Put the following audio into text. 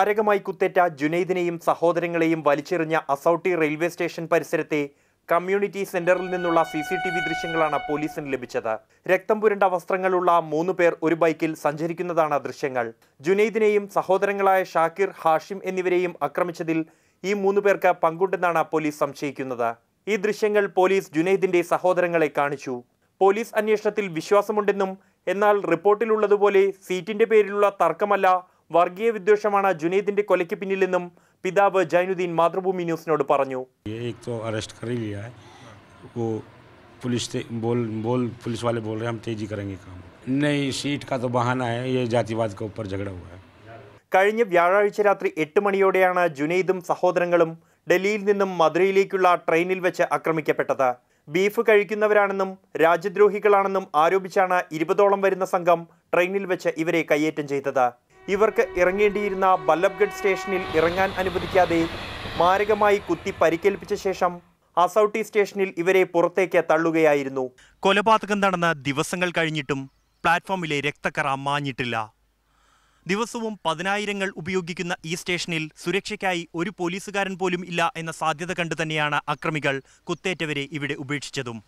മാരകമായി കുത്തേറ്റ ജുനൈദിനെയും സഹോദരങ്ങളെയും വലിച്ചെറിഞ്ഞ അസൌട്ടി റെയിൽവേ സ്റ്റേഷൻ പരിസരത്തെ കമ്മ്യൂണിറ്റി സെന്ററിൽ നിന്നുള്ള സി സി ടി വി ദൃശ്യങ്ങളാണ് പോലീസിന് ലഭിച്ചത്. രക്തം പുരണ്ട വസ്ത്രങ്ങളുള്ള മൂന്ന് പേർ ഒരു ബൈക്കിൽ സഞ്ചരിക്കുന്നതാണ് ദൃശ്യങ്ങൾ. ജുനൈദിനെയും സഹോദരങ്ങളായ ഷാക്കിർ ഹാഷിം എന്നിവരെയും ആക്രമിച്ചതിൽ ഈ മൂന്ന് പേർക്ക് പങ്കുണ്ടെന്നാണ് പോലീസ് സംശയിക്കുന്നത്. ഈ ദൃശ്യങ്ങൾ പോലീസ് ജുനൈദിന്റെ സഹോദരങ്ങളെ കാണിച്ചു. പോലീസ് അന്വേഷണത്തിൽ വിശ്വാസമുണ്ടെന്നും എന്നാൽ റിപ്പോർട്ടിലുള്ളതുപോലെ സീറ്റിന്റെ പേരിലുള്ള തർക്കമല്ല വർഗീയ വിദ്വേഷമാണ് ജുനൈദിന്റെ കൊലയ്ക്ക് പിന്നിലെന്നും പിതാവ് ജൈനുദ്ദീൻ മാതൃഭൂമി ന്യൂസിനോട് പറഞ്ഞു ये एक तो अरेस्ट कर ही लिया है वो पुलिस से बोल बोल पुलिस वाले बोल रहे हैं हम तेजी करेंगे काम नहीं सीट का तो बहाना है ये जातिवाद के ऊपर झगड़ा हुआ है കഴിഞ്ഞ വ്യാഴാഴ്ച രാത്രി എട്ട് മണിയോടെയാണ് ജുനൈദും സഹോദരങ്ങളും ഡൽഹിയിൽ നിന്നും മധുരയിലേക്കുള്ള ട്രെയിനിൽ വെച്ച് ആക്രമിക്കപ്പെട്ടത് ബീഫ് കഴിക്കുന്നവരാണെന്നും രാജ്യദ്രോഹികളാണെന്നും ആരോപിച്ചാണ് ഇരുപതോളം വരുന്ന സംഘം ട്രെയിനിൽ വെച്ച് ഇവരെ കയ്യേറ്റം ചെയ്തത് ഇവർക്ക് ഇറങ്ങേണ്ടിയിരുന്ന ബല്ലബ്ഗഡ് സ്റ്റേഷനിൽ ഇറങ്ങാൻ അനുവദിക്കാതെ മാരകമായി കുത്തി പരിക്കേൽപ്പിച്ച ശേഷം അസൌട്ടി സ്റ്റേഷനിൽ ഇവരെ പുറത്തേക്ക് തള്ളുകയായിരുന്നു. കൊലപാതകം നടന്ന ദിവസങ്ങൾ കഴിഞ്ഞിട്ടും പ്ലാറ്റ്ഫോമിലെ രക്തക്കറ മാഞ്ഞിട്ടില്ല. ദിവസവും പതിനായിരങ്ങൾ ഉപയോഗിക്കുന്ന ഈ സ്റ്റേഷനിൽ സുരക്ഷയ്ക്കായി ഒരു പോലീസുകാരൻ പോലും ഇല്ല എന്ന സാധ്യത കണ്ടു തന്നെയാണ് അക്രമികൾ കുത്തേറ്റവരെ ഇവിടെ ഉപേക്ഷിച്ചതും.